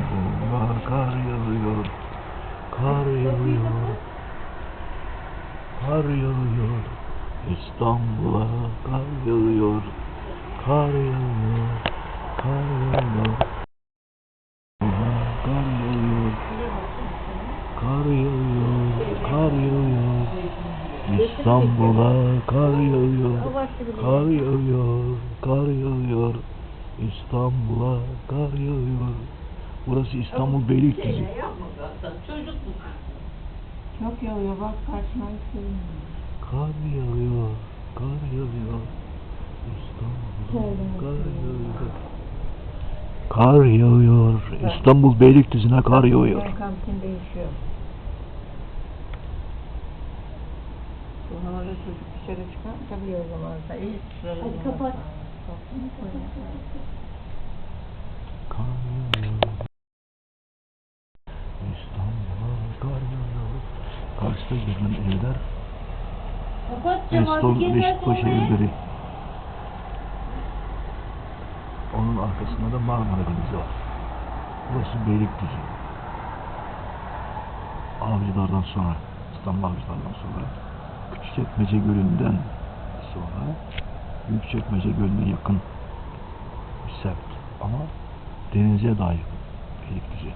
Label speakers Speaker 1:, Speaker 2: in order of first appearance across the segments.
Speaker 1: Allah kar yağıyor. Kar yağıyor. Kar yağıyor. İstanbul'a kar yağıyor. Kar yağıyor. Kar yağıyor. Kar yağıyor. Kar yağıyor. Kar yağıyor. İstanbul'a kar yağıyor. Kar yağıyor. Kar yağıyor. İstanbul'a kar yağıyor. Burası İstanbul Beylikdüzü.
Speaker 2: Çok yağıyor bak karşıma istedim.
Speaker 1: Kar yağıyor, kar yağıyor. İstanbul'a kar yağıyor. Kar yağıyor. İstanbul Beylikdüzü'ne kar yağıyor.
Speaker 2: Kantin değişiyor. Bu havada çocuk dışarı çıkar tabii o zaman da iyi.
Speaker 3: Hadi kapat.
Speaker 1: Kar yağıyor. İstanbul'a kar yağıyor. Karşıda görünen evler
Speaker 3: cevabı
Speaker 1: Beşiktaş evleri. Onun arkasında da Marmara Denizi var. Burası Beylikdüzü. Avcılardan sonra, İstanbul Avcılardan sonra Küçükçekmece Gölü'nden sonra Büyükçekmece Gölü'ne yakın bir semt. Ama denize daha yakın Beylikdüzü.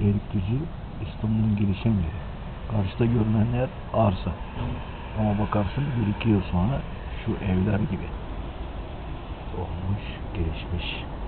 Speaker 1: Beylikdüzü İstanbul'un gelişen yeri. Karşıda görünen yer arsa. Ama bakarsın bir iki yıl sonra şu evler gibi olmuş, gelişmiş.